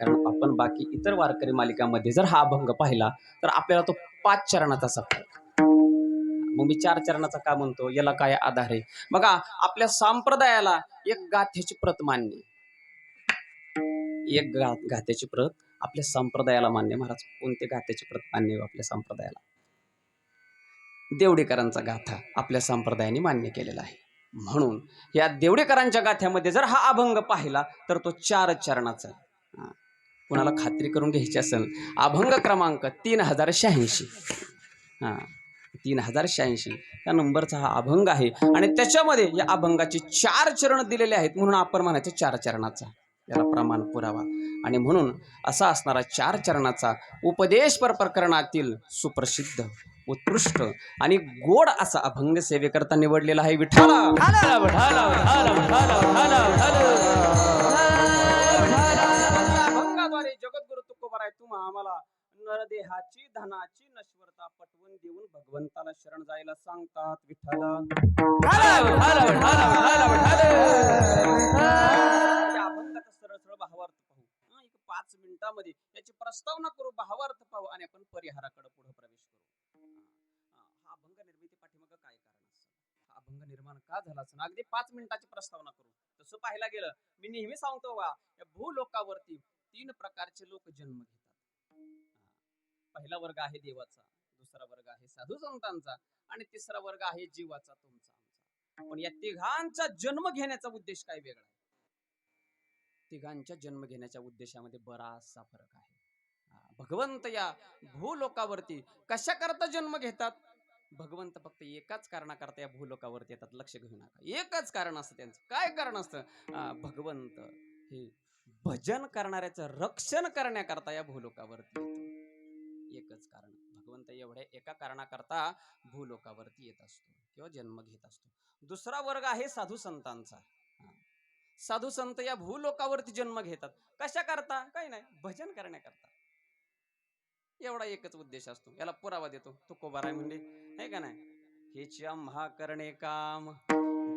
कारण आपण बाकी इतर वारकरी मालिकामध्ये जर हा अभंग पाहिला तर आपल्याला तो पाच चरणाचा सापडतो मग मी चार चरणाचा का म्हणतो? याला काय आधार आहे? बघा आपल्या संप्रदायाला एक गाथ्याची प्रत मान्य एक गा गाथ्याची प्रत आपल्या संप्रदायाला मान्य महाराज कोणते गाथ्याची प्रत मान्य हो आपल्या संप्रदायाला? देवडेकरांचा गाथा आपल्या संप्रदायाने मान्य केलेला आहे. म्हणून या देवडेकरांच्या गाथ्यामध्ये जर हा अभंग पाहिला तर तो चार चरणाचा आहे. कुणाला खात्री करून घ्यायची असेल अभंग क्रमांक तीन हजार शहाऐंशी. हां तीन हजार शहाऐंशी. या नंबरचा हा अभंग आहे आणि त्याच्यामध्ये या अभंगाचे चार चरण दिलेले आहेत म्हणून आपण म्हणायचं चार चरणाचा. याला प्रमाण पुरावा. आणि म्हणून असा असणारा चार चरणाचा उपदेशपर प्रकरणातील सुप्रसिद्ध उत्कृष्ट आणि गोड असा अभंग सेवेकरता निवडलेला आहे. विठाला. आम्हाला नरदेहाची धनाची नश्वरता पटवून देऊन भगवंताला शरण जायला सांगतात विठाला या अभंगाचा सरळ सरळ भावार्थ पाहू. एक पाच मिनिटामध्ये याची प्रस्तावना करू भावार्थ पाहू आणि आपण परिहाराकडे पुढे प्रवेश करू. हा, अभंग निर्मिती पाठीमागं काय कारण असं हा अभंग निर्माण का झाला असं अगदी पाच मिनिटाची प्रस्तावना करू. तसं पाहायला गेलं मी नेहमी सांगतो वा या भूलोकावरती तीन प्रकारचे लोक जन्म घेतात. पहिला वर्ग आहे देवाचा दुसरा वर्ग आहे साधू संतांचा आणि तिसरा वर्ग आहे जीवाचा तुमचा आमचा. पण या तिघांचा जन्म घेण्याचा उद्देश काय वेगळा आहे? तिघांच्या जन्म घेण्याच्या उद्देशामध्ये बराचसा फरक आहे. भगवंत या भूलोकावरती कशा करता जन्म घेतात? भगवंत फक्त एकाच कारणाकरता या भूलोकावरती येतात. लक्ष घेऊ नका. एकच कारण असतं त्यांचं. काय कारण असतं? भगवंत हे भजन करणाऱ्याचं रक्षण करण्याकरता या भूलोकावरती येतो एकच कारण. भगवंत एवढ्या एका कारणाकरता भूलोकावरती येत असतो किंवा जन्म घेत असतो. दुसरा वर्ग आहे साधू संतांचा. साधू संत या भूलोकावरती जन्म घेतात. कशा करता काही नाही. भजन करण्याकरता. एवढा एकच उद्देश असतो. याला पुरावा देतो. तुकोबाराय म्हणजे नाही का नाही? हेची महा करणे काम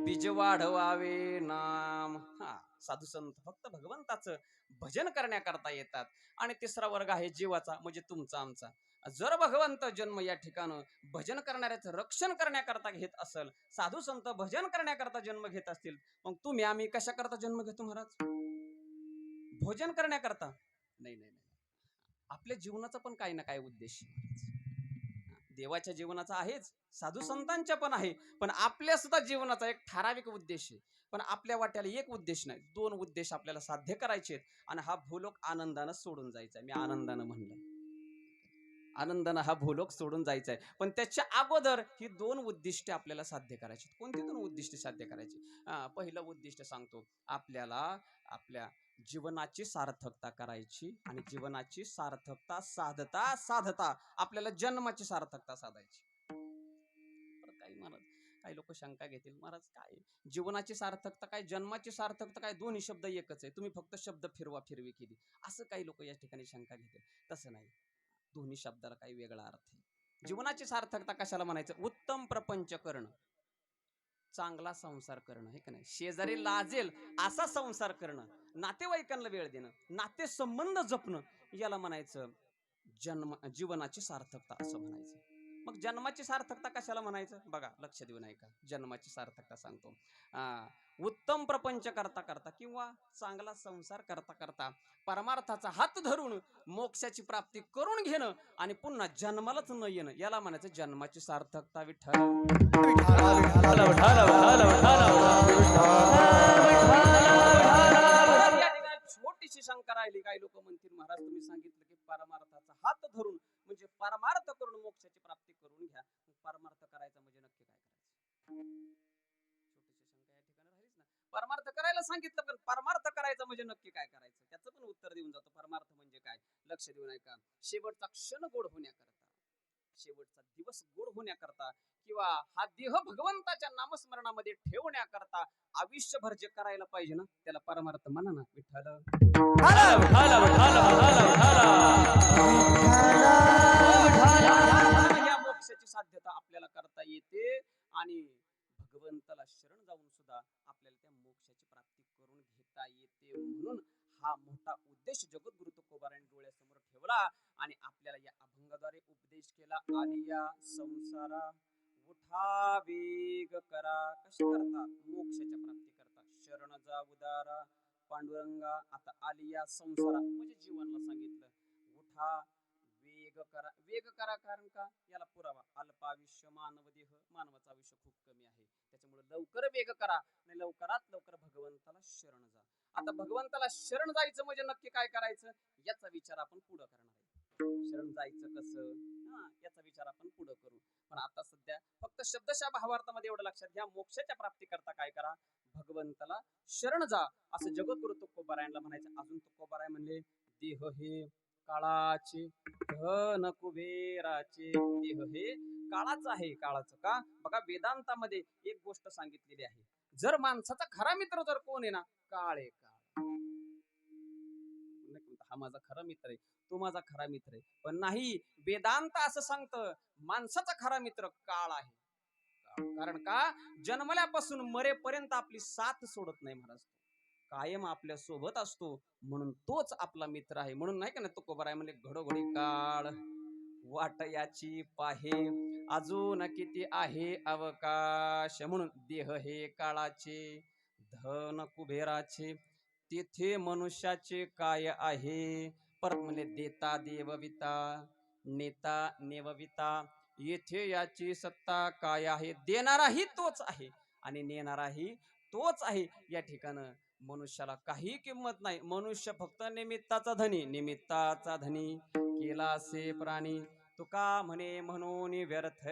बीज वाढवावे नाम. हा. साधू संत. फक्त भगवंताचं भजन करण्याकरता येतात. आणि तिसरा वर्ग आहे जीवाचा म्हणजे तुमचा आमचा. जर भगवंत जन्म या ठिकाणं भजन करणाऱ्याचं रक्षण करण्याकरता घेत असेल साधू संत भजन करण्याकरता जन्म घेत असतील मग तुम्ही आम्ही कशा करता जन्म घेतो महाराज? भोजन करण्याकरता? नाही नाही नाही. आपल्या जीवनाचा पण काही ना काही उद्देश आहे देवाच्या जीवनाचा आहेच साधू संतांच्या पण आहे पण आपल्या सुद्धा जीवनाचा एक ठराविक उद्देश आहे. पण आपल्या वाट्याला एक उद्देश नाही दोन उद्देश आपल्याला साध्य करायचे आहेत आणि हा भूलोक आनंदानं सोडून जायचा मी आनंदानं म्हणलं. आनंदानं हा भूलोक सोडून जायचा आहे. पण त्याच्या अगोदर ही दोन उद्दिष्टे आपल्याला साध्य करायची कोणती दोन उद्दिष्टे साध्य करायची हा, पहिलं उद्दिष्ट सांगतो. आपल्याला आपल्या जीवनाची सार्थकता करायची आणि जीवनाची सार्थकता साधता साधता आपल्याला जन्माची सार्थकता साधायची. काही महाराज काही लोक शंका घेतील महाराज काय? जीवनाची सार्थकता काय? जन्माची सार्थकता काय? दोन्ही शब्द एकच आहे. तुम्ही फक्त शब्द फिरवा फिरवी केली. असं काही लोक या ठिकाणी शंका घेतील. तसं नाही. दोन्ही शब्दाला काही वेगळा अर्थ आहे. जीवनाची सार्थकता कशाला म्हणायचं? उत्तम प्रपंच करणं. चांगला संसार करणं हे का नाही? शेजारी लाजेल असा संसार करणं नातेवाईकांना वेळ देणं नाते संबंध जपणं याला म्हणायचं जन्म जीवनाची सार्थकता असं म्हणायचं. मग जन्माची सार्थकता कशाला म्हणायचं? बघा लक्ष देऊ नये का जन्माची सार्थकता सांगतो. उत्तम प्रपंच करता करता किंवा चांगला संसार करता करता परमार्थाचा हात धरून मोक्षाची प्राप्ती करून घेणं आणि पुन्हा जन्मालाच न येणं याला म्हणायचं जन्माची सार्थकता विठ्ठल. छोटीशी शंका राहिली. काही लोक म्हणतील महाराज तुम्ही सांगितलं की परमार्थाचा म्हणजे नक्की काय करायचं? त्याचं पण उत्तर देऊन जातो. परमार्थ म्हणजे काय? लक्ष देऊन ऐका. का शेवटचा क्षण गोड होण्याकरता शेवटचा दिवस गोड होण्याकरता किंवा हा देह भगवंताच्या नामस्मरणामध्ये ठेवण्याकरता आयुष्यभर जे करायला पाहिजे ना त्याला परमार्थ मोक्षाची प्राप्ती करून घेता येते म्हणून हा मोठा उद्देश जगद्गुरु तुकोबारायण डोळ्यासमोर ठेवला आणि आपल्याला या अभंगाद्वारे उपदेश केला. आलिया संसारा उठा वेग करा. कशी करता मोक्षाच्या प्राप्ती करता शरण जा उदारा पांडुरंगा. आता आलिया संसारा. म्हणजे जीवनला सांगितलं. उठा वेग करा. वेग करा कारण का? याला पुरावा. अल्पायुष्य मानव देह मानवाचं आयुष्य खूप कमी आहे. त्याच्यामुळे लवकर वेग करा आणि लवकरात लवकर भगवंताला शरण जा. आता भगवंताला शरण जायचं म्हणजे नक्की काय करायचं? याचा विचार आपण पुढे करणार आहे. शरण जायचं कसं? हा याचा विचार आपण पुढे करू. पण आता सध्या फक्त शब्दशः भावार्थामध्ये एवढं लक्षात घ्या. मोक्षाच्या प्राप्ती करता काय करा? भगवंताला शरण जा. असं जगद्गुरु तुकोबारायणला म्हणायचं. अजून तुकोबाराय म्हणले देह हे काळाचे धन कुबेराचे देह हे काळाच आहे काळाचं का? बघा वेदांतामध्ये एक गोष्ट सांगितलेली आहे. जर माणसाचा खरा मित्र जर कोण आहे ना काळे काळ. हा माझा खरा मित्र आहे तो माझा खरा मित्र आहे. पण नाही वेदांत असं सांगतं माणसाचा खरा मित्र काळ आहे. कारण का? जन्मल्यापासून मरेपर्यंत आपली साथ सोडत नाही महाराज तो. कायम आपल्यासोबत असतो. म्हणून तोच आपला मित्र आहे. म्हणून नाही का ना तो आहे म्हणजे घडोघडी काळ. वाट याची पाहे. अजून किती आहे अवकाश? म्हणून देह हे काळाचे धन कुबेराचे. तेथे मनुष्याचे काय आहे? परत म्हणजे देता देवविता नेता नेवविता. येथे याची सत्ता काय आहे? देणाराही तोच आहे. आणि नेणाराही तोच आहे. या ठिकाणं मनुष्याला काही किंमत नाही. मनुष्य फक्त निमित्ताचा धनी निमित्ताचा धनी केला से प्राणी. तुका म्हणे म्हणून व्यर्थ